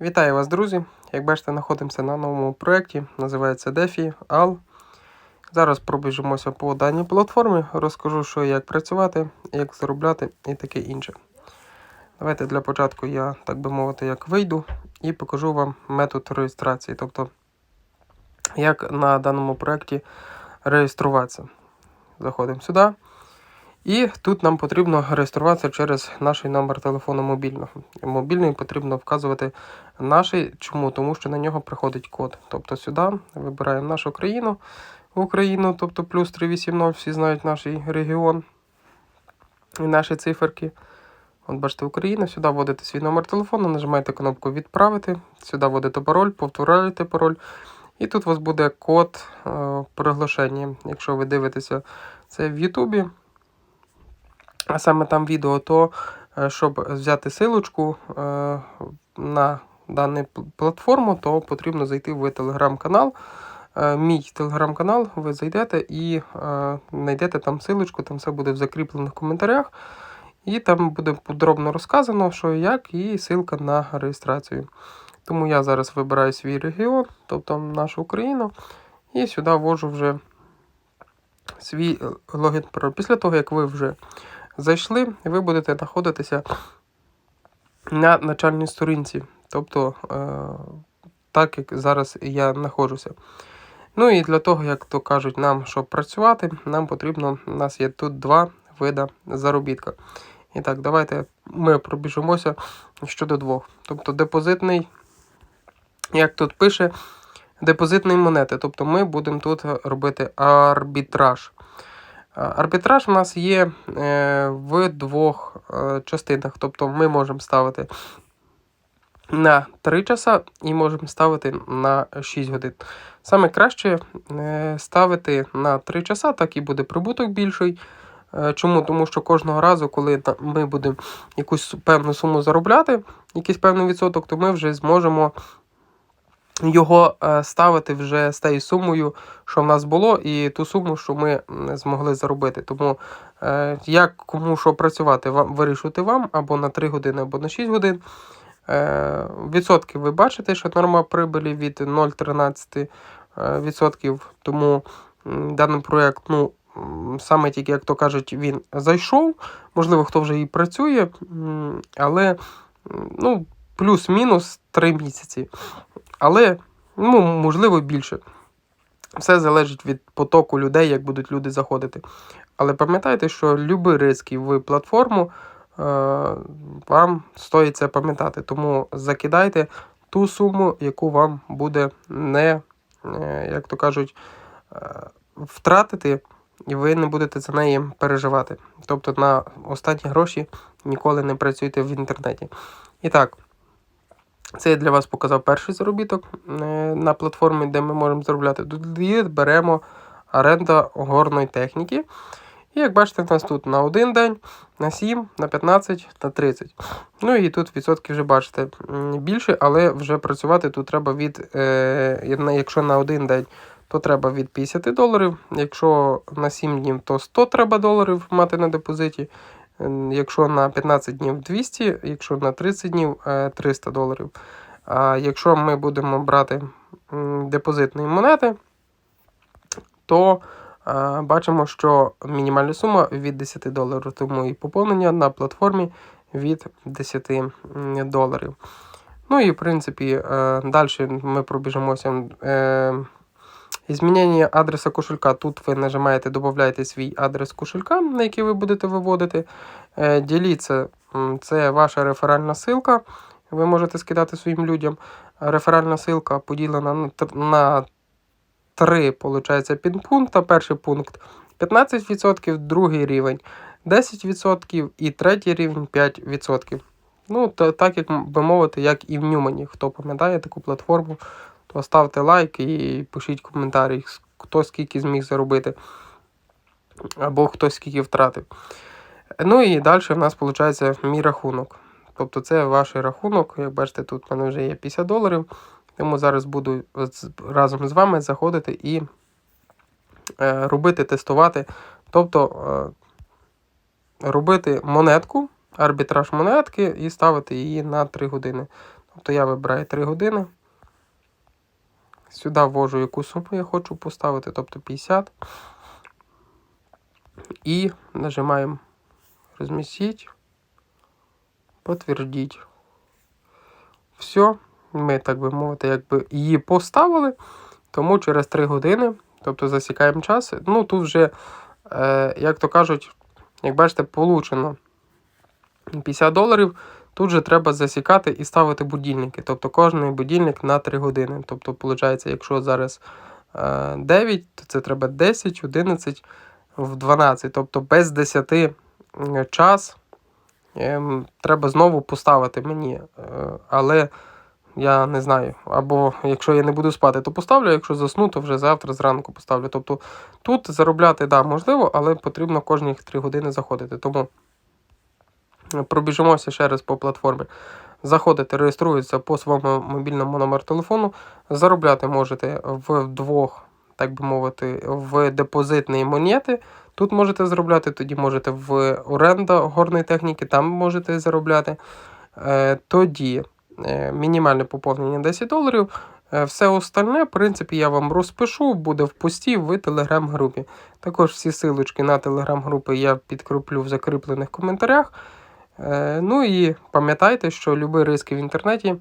Вітаю вас, друзі! Як бачите, знаходимося на новому проєкті, називається DeFi AL. Зараз пробіжимося по даній платформі, розкажу, що як працювати, як заробляти і таке інше. Давайте для початку я, так би мовити, як вийду і покажу вам метод реєстрації, тобто як на даному проєкті реєструватися. Заходимо сюди. І тут нам потрібно реєструватися через наш номер телефону мобільного. Мобільний потрібно вказувати наш. Чому? Тому що на нього приходить код. Тобто сюди вибираємо нашу країну, Україну, тобто плюс 380, всі знають наш регіон і наші циферки. От бачите, Україна, сюди вводите свій номер телефону, нажимаєте кнопку Відправити, сюди вводите пароль, повторяєте пароль. І тут у вас буде код е, приглашення. Якщо ви дивитеся це в Ютубі, а саме там відео, то е, щоб взяти силочку е, на дану платформу, то потрібно зайти в телеграм-канал. Е, Мій телеграм-канал, ви зайдете і знайдете там силочку, там все буде в закріплених коментарях. І там буде подробно розказано, що і як, і ссылка на реєстрацію. Тому я зараз вибираю свій регіон, тобто нашу Україну, і сюди ввожу вже свій логін. Після того, як ви вже зайшли, ви будете знаходитися на начальній сторінці. Тобто, е, так як зараз я знаходжуся. Ну і для того, як то кажуть, нам, щоб працювати, нам потрібно, у нас є тут два види заробітка. І так, давайте ми пробіжимося щодо двох. Тобто депозитний, як тут пише, депозитний монети. Тобто ми будемо тут робити арбітраж. Арбітраж у нас є е, в двох е, частинах. Тобто ми можемо ставити на 3 часа і можемо ставити на 6 годин. Саме краще е, ставити на 3 часа, так і буде прибуток більший. Чому? Тому що кожного разу, коли ми будемо якусь певну суму заробляти, якийсь певний відсоток, то ми вже зможемо його е, ставити вже з тією сумою, що в нас було, і ту суму, що ми змогли заробити. Тому е, як кому що працювати, вам вирішувати вам або на 3 години, або на 6 годин. Е, відсотки ви бачите, що норма прибилі від 0,13%. Тому даний проєкт, ну, саме тільки, як то кажуть, він зайшов. Можливо, хто вже і працює, але ну, плюс-мінус 3 місяці. Але, ну, можливо, більше. Все залежить від потоку людей, як будуть люди заходити. Але пам'ятайте, що любий ризик в платформу е, вам стоїть це пам'ятати. Тому закидайте ту суму, яку вам буде не, е, як то кажуть, е, втратити, і ви не будете за неї переживати. Тобто на останні гроші ніколи не працюйте в інтернеті. І так. Це я для вас показав перший заробіток е, на платформі, де ми можемо заробляти. Тоді беремо оренда горної техніки. І як бачите, у нас тут на один день, на 7, на 15, на 30. Ну і тут відсотки вже бачите більше, але вже працювати тут треба від, е, якщо на один день, то треба від 50 доларів. Якщо на 7 днів, то 100 треба доларів мати на депозиті. Якщо на 15 днів 200, якщо на 30 днів 300 е, доларів. А якщо ми будемо брати депозитні монети, то е, бачимо, що мінімальна сума від 10 доларів, тому і поповнення на платформі від 10 доларів. Ну і в принципі, е, далі ми пробіжимося. Змінення адреса кошелька. Тут ви нажимаєте, додаєте свій адрес кошелька, на який ви будете виводити. Е, діліться, це ваша реферальна ссылка. Ви можете скидати своїм людям. Реферальна ссылка поділена на три підпункта. Перший пункт 15%, другий рівень 10% і третій рівень 5%. Ну, так як би мовити, як і в Ньюмані. Хто пам'ятає таку платформу, Поставте лайк і пишіть коментарі, хто скільки зміг заробити, або хто скільки втратив. Ну і далі в нас виходить мій рахунок. Тобто це ваш рахунок. Як бачите, тут в мене вже є 50 доларів. Тому зараз буду разом з вами заходити і е, робити, тестувати. Тобто е, робити монетку, арбітраж монетки і ставити її на 3 години. Тобто я вибираю 3 години. Сюди ввожу, яку суму я хочу поставити, тобто 50. І нажимаємо розмістіть, підтвердіть. Все, ми, так би мовити, якби її поставили, тому через 3 години, тобто засікаємо час. Ну, тут вже, е, як то кажуть, як бачите, получено 50 доларів. Тут же треба засікати і ставити будильники. Тобто кожен будильник на 3 години. Тобто, виходить, якщо зараз е, 9, то це треба 10, 11, в 12. Тобто без 10 час ем, треба знову поставити мені. Е, але я не знаю. Або якщо я не буду спати, то поставлю, якщо засну, то вже завтра зранку поставлю. Тобто тут заробляти, да, можливо, але потрібно кожні 3 години заходити. Тому пробіжимося ще раз по платформі. Заходите, реєструєтеся по своєму мобільному номеру телефону. Заробляти можете в двох, так би мовити, в депозитні монети. Тут можете заробляти, тоді можете в оренда горної техніки, там можете заробляти. Е, Тоді е, мінімальне поповнення 10 доларів. Е, Все остальне, в принципі, я вам розпишу, буде в пості в телеграм-групі. Також всі силочки на телеграм-групи я підкріплю в закріплених коментарях. Е, Ну і пам'ятайте, що будь-який риск в інтернеті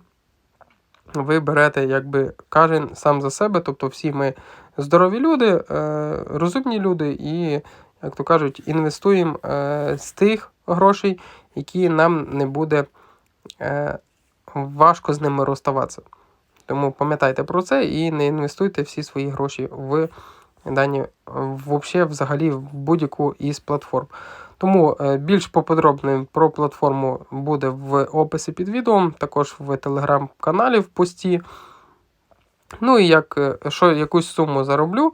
ви берете, якби кожен сам за себе. Тобто всі ми здорові люди, е, розумні люди, і, як то кажуть, інвестуємо е, з тих грошей, які нам не буде важко з ними розставатися. Тому пам'ятайте про це і не інвестуйте всі свої гроші в дані взагалі в будь-яку із платформ. Тому е, більш поподробно про платформу буде в описі під відео, також в телеграм-каналі в пості. Ну і як, е, що якусь суму зароблю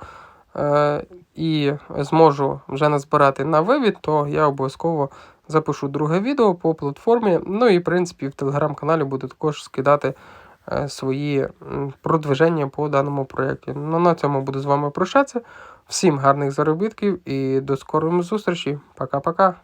е, і зможу вже назбирати на вивід, то я обов'язково запишу друге відео по платформі. Ну і в принципі в телеграм-каналі буду також скидати е, свої продвиження по даному проєкті. Ну, на цьому буду з вами прощатися. Всім гарних заробітків і до скорої зустрічі. Пока-пока.